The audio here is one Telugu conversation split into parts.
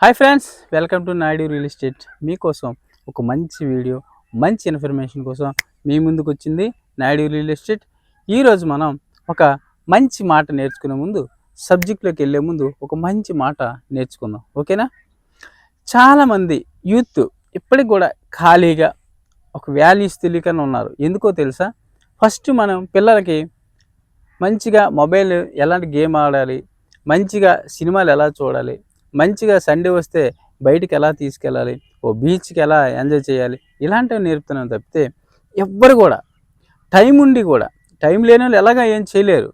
Hi friends welcome to Naidu real estate మీకోసం ఒక మంచి వీడియో మంచి ఇన్ఫర్మేషన్ కోసం మీ ముందుకు వచ్చింది నాయుడు రియల్ ఎస్టేట్ ఈరోజు మనం ఒక మంచి మాట నేర్చుకునే ముందు సబ్జెక్ట్లోకి వెళ్ళే ముందు ఒక మంచి మాట నేర్చుకుందాం. ఓకేనా చాలామంది యూత్ ఇప్పటికి కూడా ఖాళీగా ఒక వాల్యూస్ తెలియకనే ఉన్నారు. ఎందుకో తెలుసా? ఫస్ట్ మనం పిల్లలకి మంచిగా మొబైల్ ఎలాంటి గేమ్ ఆడాలి మంచిగా సినిమాలు ఎలా చూడాలి మంచిగా సండే వస్తే బయటికి ఎలా తీసుకెళ్ళాలి? ఓ బీచ్కి ఎలా ఎంజాయ్ చేయాలి? ఇలాంటివి నేర్పుతున్నాం తప్పితే ఎవ్వరు కూడా టైం ఉండి కూడా టైం లేని వాళ్ళు ఎలాగ ఏం చేయలేరు.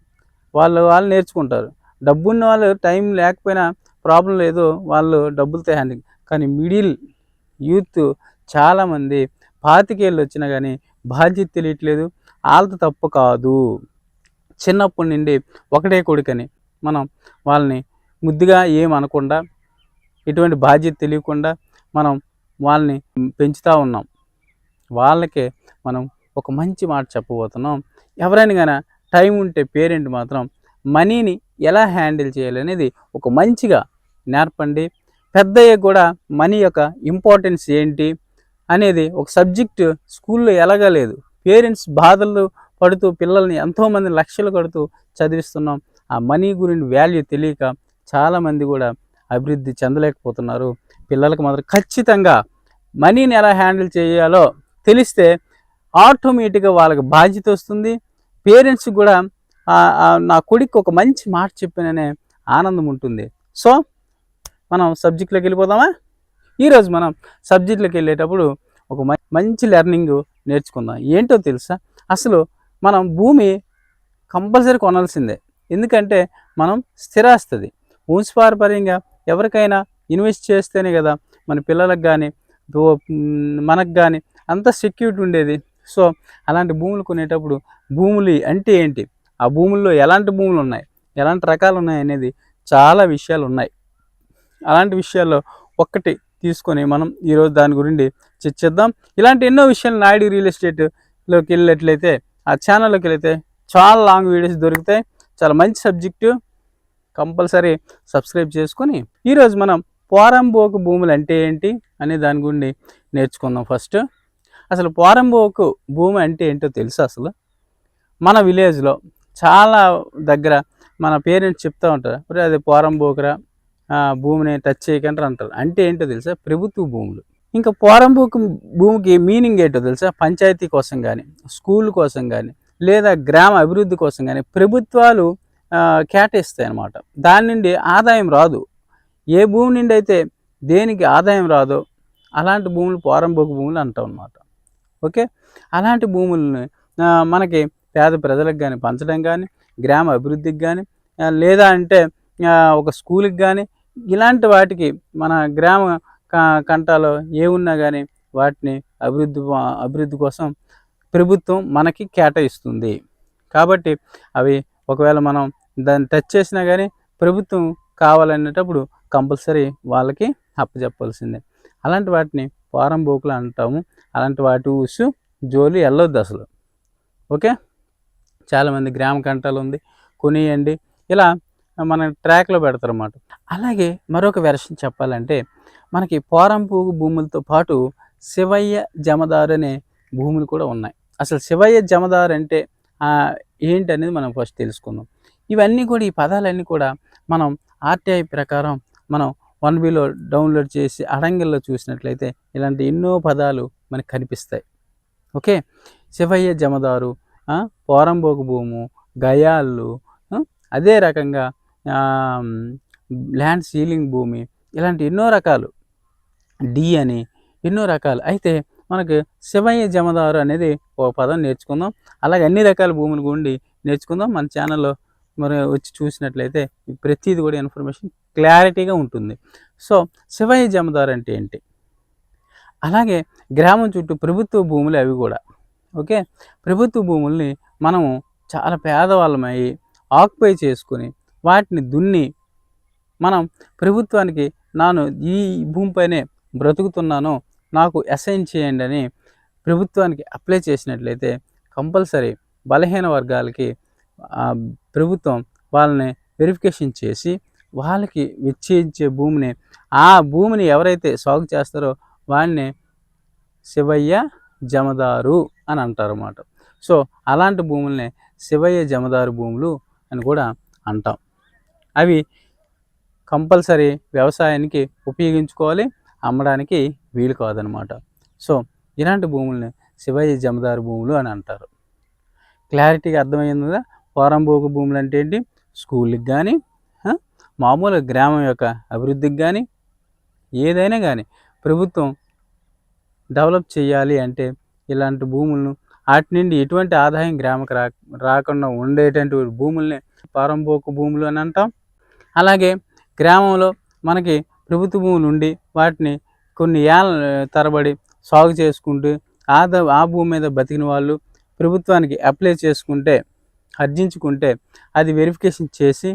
వాళ్ళు వాళ్ళు నేర్చుకుంటారు. డబ్బు ఉన్న వాళ్ళు టైం లేకపోయినా ప్రాబ్లం లేదు వాళ్ళు డబ్బులతో హ్యాండింగ్ కానీ మిడిల్ యూత్ చాలామంది పాతికేళ్ళు వచ్చినా కానీ బాధ్యత తెలియట్లేదు. వాళ్ళతో తప్పు కాదు. చిన్నప్పటి నుండి ఒకటే కొడుకని మనం వాళ్ళని ముద్దుగా ఏం అనకుండా ఎటువంటి బాధ్యత తెలియకుండా మనం వాళ్ళని పెంచుతూ ఉన్నాం. వాళ్ళకి మనం ఒక మంచి మాట చెప్పబోతున్నాం. ఎవరైనా కానీ టైం ఉంటే పేరెంట్ మాత్రం మనీని ఎలా హ్యాండిల్ చేయాలి అనేది ఒక మంచిగా నేర్పండి. పెద్దయ్య కూడా మనీ యొక్క ఇంపార్టెన్స్ ఏంటి అనేది ఒక సబ్జెక్ట్ స్కూల్లో ఎలాగా లేదు. పేరెంట్స్ బాధలు పడుతూ పిల్లల్ని ఎంతోమంది లక్షలు కడుతూ చదివిస్తున్నాం. ఆ మనీ గురించి వాల్యూ తెలియక చాలామంది కూడా అభివృద్ధి చెందలేకపోతున్నారు. పిల్లలకు మాత్రం ఖచ్చితంగా మనీని ఎలా హ్యాండిల్ చేయాలో తెలిస్తే ఆటోమేటిక్గా వాళ్ళకి బాధ్యత వస్తుంది. పేరెంట్స్ కూడా నా కొడుకు ఒక మంచి మాట చెప్పిననే ఆనందం ఉంటుంది. సో మనం సబ్జెక్ట్లోకి వెళ్ళిపోదామా? ఈరోజు మనం సబ్జెక్ట్లోకి వెళ్ళేటప్పుడు ఒక మంచి లెర్నింగ్ నేర్చుకుందాం. ఏంటో తెలుసా? అసలు మనం భూమి కంపల్సరీ కొనాల్సిందే. ఎందుకంటే మనం స్థిరాస్తుంది. వంశపారపర్యంగా ఎవరికైనా ఇన్వెస్ట్ చేస్తేనే కదా మన పిల్లలకు కానీ మనకు కానీ అంత సెక్యూరిటీ ఉండేది. సో అలాంటి భూములు కొనేటప్పుడు భూములు అంటే ఏంటి? ఆ భూముల్లో ఎలాంటి భూములు ఉన్నాయి? ఎలాంటి రకాలు ఉన్నాయి అనేది చాలా విషయాలు ఉన్నాయి. అలాంటి విషయాల్లో ఒక్కటి తీసుకొని మనం ఈరోజు దాని గురించి చర్చిద్దాం. ఇలాంటి ఎన్నో విషయాలు నాయుడు రియల్ ఎస్టేట్లోకి వెళ్ళినట్లయితే ఆ ఛానల్లోకి వెళితే చాలా లాంగ్ వీడియోస్ దొరుకుతాయి. చాలా మంచి సబ్జెక్టు. కంపల్సరీ సబ్స్క్రైబ్ చేసుకొని ఈరోజు మనం పోరంబోకు భూములు అంటే ఏంటి అనే దాని గురించి నేర్చుకుందాం ఫస్ట్. అసలు పోరంబోకు భూమి అంటే ఏంటో తెలుసు అసలు? మన విలేజ్లో చాలా దగ్గర మన పేరెంట్స్ చెప్తూ ఉంటారు అది పోరంబోకురా భూమిని టచ్ చేయకంటారు అంటారు. అంటే ఏంటో తెలుసా? ప్రభుత్వ భూములు. ఇంకా పోరంబోకు భూమికి మీనింగ్ ఏంటో తెలుసా? పంచాయతీ కోసం కానీ స్కూల్ కోసం కానీ లేదా గ్రామ అభివృద్ధి కోసం కానీ ప్రభుత్వాలు కేటాయిస్తాయి అన్నమాట దాని నుండి ఆదాయం రాదు. ఏ భూమి నుండి అయితే దేనికి ఆదాయం రాదో అలాంటి భూములు పోరంబోకు భూములు అంటాం అనమాట ఓకే? అలాంటి భూములని మనకి పేద ప్రజలకు కానీ పంచడం కానీ గ్రామ అభివృద్ధికి కానీ లేదా అంటే ఒక స్కూల్కి కానీ ఇలాంటి వాటికి మన గ్రామ క- ఏ ఏమున్నా కానీ వాటిని అభివృద్ధి అభివృద్ధి కోసం ప్రభుత్వం మనకి కేటాయిస్తుంది. కాబట్టి అవి ఒకవేళ మనం దాన్ని టచ్ చేసినా కానీ ప్రభుత్వం కావాలనేటప్పుడు కంపల్సరీ వాళ్ళకి అప్పచెప్పాల్సిందే అలాంటి వాటిని పోరంబోకులు అంటాము. అలాంటి వాటి ఊసు జోలి వెళ్ళొద్దు అసలు. ఓకే? చాలామంది గ్రామ కంటాలు ఉంది. కొనియండి. ఇలా మన ట్రాక్లో పెడతారు అన్నమాట అలాగే మరొక వెర్షన్ చెప్పాలంటే మనకి పోరంపు భూములతో పాటు శివయ్య జమదారు అనే భూములు కూడా ఉన్నాయి. అసలు శివయ్య జమదారు అంటే ఏంటి అనేది మనం ఫస్ట్ తెలుసుకుందాం. ఇవన్నీ కూడా ఈ పదాలన్నీ కూడా మనం ఆర్టీఐ ప్రకారం మనం వన్ బిలో డౌన్లోడ్ చేసి అడంగిల్లో చూసినట్లయితే ఇలాంటి ఎన్నో పదాలు మనకు కనిపిస్తాయి. ఓకే? శివయ్య జమదారు ఆ, పోరంబోకు భూము గయాళ్ళు అదే రకంగా ల్యాండ్ సీలింగ్ భూమి ఇలాంటి ఎన్నో రకాలు. డి అని ఎన్నో రకాలు. అయితే మనకు శివయ్య జమదారు అనేది ఒక పదం నేర్చుకుందాం. అలాగే అన్ని రకాల భూములు గుండి నేర్చుకుందాం. మన ఛానల్లో మరి వచ్చి చూసినట్లయితే ప్రతిది కూడా ఇన్ఫర్మేషన్ క్లారిటీగా ఉంటుంది. సో శివయ్య జమదార్ అంటే ఏంటి? అలాగే గ్రామం చుట్టూ ప్రభుత్వ భూములు అవి కూడా. ఓకే? ప్రభుత్వ భూముల్ని మనము చాలా పేదవాళ్ళమై ఆక్యుపై చేసుకుని వాటిని దున్ని మనం ప్రభుత్వానికి నాను ఈ భూమిపైనే బ్రతుకుతున్నాను నాకు అసైన్ చేయండి అని ప్రభుత్వానికి అప్లై చేసినట్లయితే కంపల్సరీ బలహీన వర్గాలకి ప్రభుత్వం వాళ్ళని వెరిఫికేషన్ చేసి వాళ్ళకి విచ్చేయించే భూమిని ఆ భూమిని ఎవరైతే సాగు చేస్తారో వాడిని శివయ్య జమదారు అని అంటారు అన్నమాట సో అలాంటి భూముల్ని శివయ్య జమదారు భూములు అని కూడా అంటాం. అవి కంపల్సరీ వ్యవసాయానికి ఉపయోగించుకోవాలి అమ్మడానికి వీలు కాదనమాట సో ఇలాంటి భూముల్ని శివయ్య జమదారు భూములు అని అంటారు. క్లారిటీగా అర్థమైందా పోరంబోకు భూములు అంటే ఏంటి? స్కూల్కి కానీ మామూలు గ్రామం యొక్క అభివృద్ధికి కానీ ఏదైనా కానీ ప్రభుత్వం డెవలప్ చేయాలి అంటే ఇలాంటి భూములను వాటి నుండి ఎటువంటి ఆదాయం గ్రామకు రా రాకుండా ఉండేటటువంటి భూముల్ని పారంపోకు భూములు అని అంటాం. అలాగే గ్రామంలో మనకి ప్రభుత్వ భూములు ఉండి వాటిని కొన్ని ఏళ్ళ తరబడి సాగు చేసుకుంటూ ఆ ఆ భూమి మీద బతికిన వాళ్ళు ప్రభుత్వానికి అప్లై చేసుకుంటే అర్జించుకుంటే అది వెరిఫికేషన్ చేసి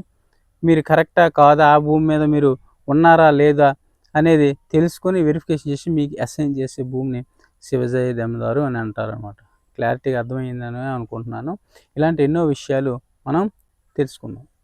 మీరు కరెక్టా కాదా ఆ భూమి మీద మీరు ఉన్నారా లేదా అనేది తెలుసుకొని వెరిఫికేషన్ చేసి మీకు అసైన్ చేసే భూమిని శివజయ దమ్దారు అని అంటారు అనమాట క్లారిటీగా అర్థమైందని అనుకుంటున్నాను. ఇలాంటి ఎన్నో విషయాలు మనం తెలుసుకుందాం.